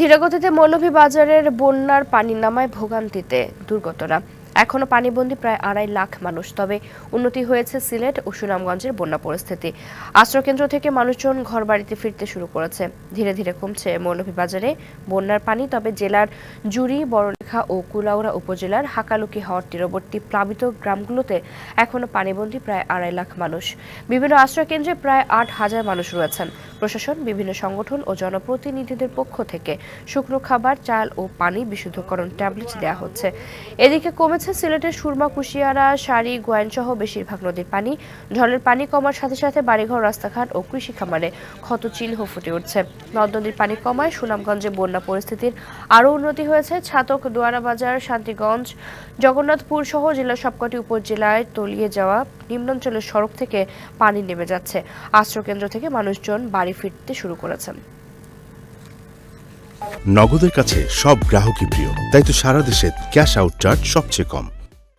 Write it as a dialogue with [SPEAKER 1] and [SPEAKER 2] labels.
[SPEAKER 1] ধীরগতিতে মৌলভীবাজারের বন্যার পানি নামায় ভোগান্তিতে দুর্গতরা। এখনও পানিবন্দী প্রায় আড়াই লাখ মানুষ, তবে উন্নতি হয়েছে সিলেট ও সুনামগঞ্জের বন্যা পরিস্থিতি। আশ্রয়কেন্দ্র থেকে মানুষজন ঘরবাড়িতে ফিরতে শুরু করেছে। ধীরে ধীরে কমছে মৌলভীবাজারে বন্যার পানি, তবে জেলার জুড়ি বড়লেখা ও কুলাউড়া উপজেলার হাকালুকি হওয়ার তীরবর্তী প্লাবিত গ্রামগুলোতে এখনও পানিবন্দী প্রায় আড়াই লাখ মানুষ। বিভিন্ন আশ্রয়কেন্দ্রে প্রায় আট হাজার মানুষ রয়েছেন। প্রশাসন, বিভিন্ন সংগঠন ও জনপ্রতিনিধিদের পক্ষ থেকে শুকনো খাবার, চাল ও পানি বিশুদ্ধকরণ ট্যাবলেট দেওয়া হচ্ছে। এদিকে কমেছে, সিলেটের সুরমা, কুশিয়ারা শাড়ি গোয়াইনসহ বেশিরভাগ নদীর পানি। ঝড়ের পানি কমার সাথে সাথে বাড়িঘর, রাস্তাঘাট ও কৃষি খামারে ক্ষত চিহ্ন ফুটে উঠছে। নদ নদীর পানি কমায় সুনামগঞ্জে বন্যা পরিস্থিতির আরও উন্নতি হয়েছে। ছাতক দোয়ারাবাজার শান্তিগঞ্জ, জগন্নাথপুর সহ জেলার সবকটি উপজেলায় তলিয়ে যাওয়া নিম্নাঞ্চলের সড়ক থেকে পানি নেমে যাচ্ছে। আশ্রয়কেন্দ্র থেকে মানুষজন বাড়ি ফিরতে শুরু করেছেন।
[SPEAKER 2] নগদের কাছে সব গ্রাহকই প্রিয়। তাই তো সারা দেশে ক্যাশ আউট চার্জ সবচেয়ে কম।